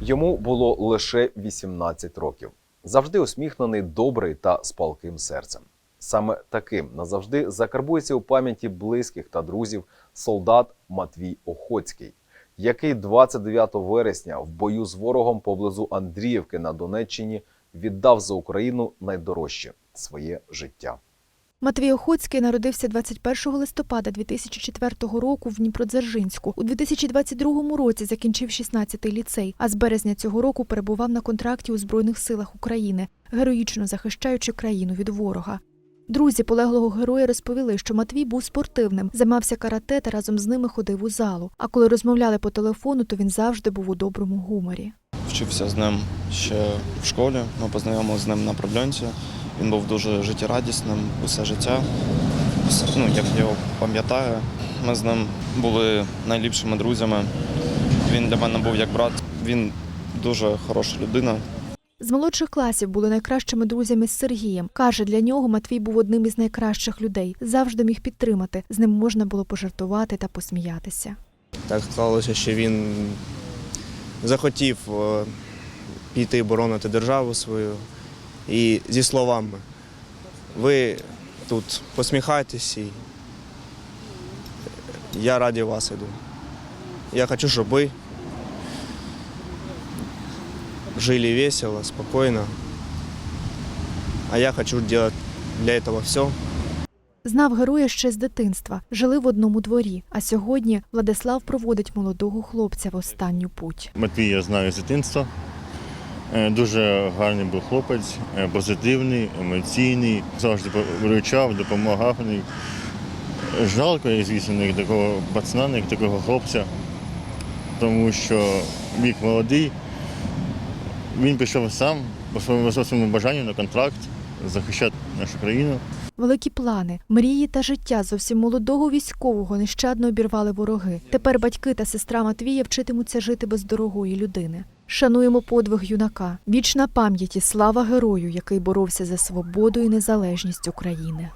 Йому було лише 18 років. Завжди усміхнений, добрий та з палким серцем. Саме таким назавжди закарбується у пам'яті близьких та друзів солдат Матвій Охоцький, який 29 вересня в бою з ворогом поблизу Андріївки на Донеччині віддав за Україну найдорожче своє життя. Матвій Охоцький народився 21 листопада 2004 року в Дніпродзержинську. У 2022 році закінчив 16-й ліцей, а з березня цього року перебував на контракті у Збройних силах України, героїчно захищаючи країну від ворога. Друзі полеглого героя розповіли, що Матвій був спортивним, займався карате та разом з ними ходив у залу. А коли розмовляли по телефону, то він завжди був у доброму гуморі. Вчився з ним ще в школі. Ми познайомилися з ним на пробльонці. Він був дуже життєрадісним усе життя. Ну, як я його пам'ятаю, ми з ним були найліпшими друзями. Він для мене був як брат. Він дуже хороша людина. З молодших класів були найкращими друзями з Сергієм. Каже, для нього Матвій був одним із найкращих людей. Завжди міг підтримати. З ним можна було пожартувати та посміятися. Так склалося, що він захотів е, піти боронити державу свою. І зі словами, ви тут посміхайтесь, і я раді вас іду. Я хочу, щоб ви жили весело, спокойно. А я хочу делать для этого все, Знав героя ще з дитинства, жили в одному дворі. А сьогодні Владислав проводить молодого хлопця в останню путь. Матвій я знаю з дитинства. Е, Дуже гарний був хлопець, е, позитивний, емоційний, завжди виручав, допомагав мені. Жалко, звісно, як такого пацана, як такого хлопця, тому що вік молодий. Він пішов сам по своєму, своєму бажанню на контракт захищати нашу країну. Великі плани, мрії та життя зовсім молодого військового нещадно обірвали вороги. Тепер батьки та сестра Матвія вчитимуться жити без дорогої людини. Шануємо подвиг юнака. Вічна пам'яті, слава герою, який боровся за свободу і незалежність України.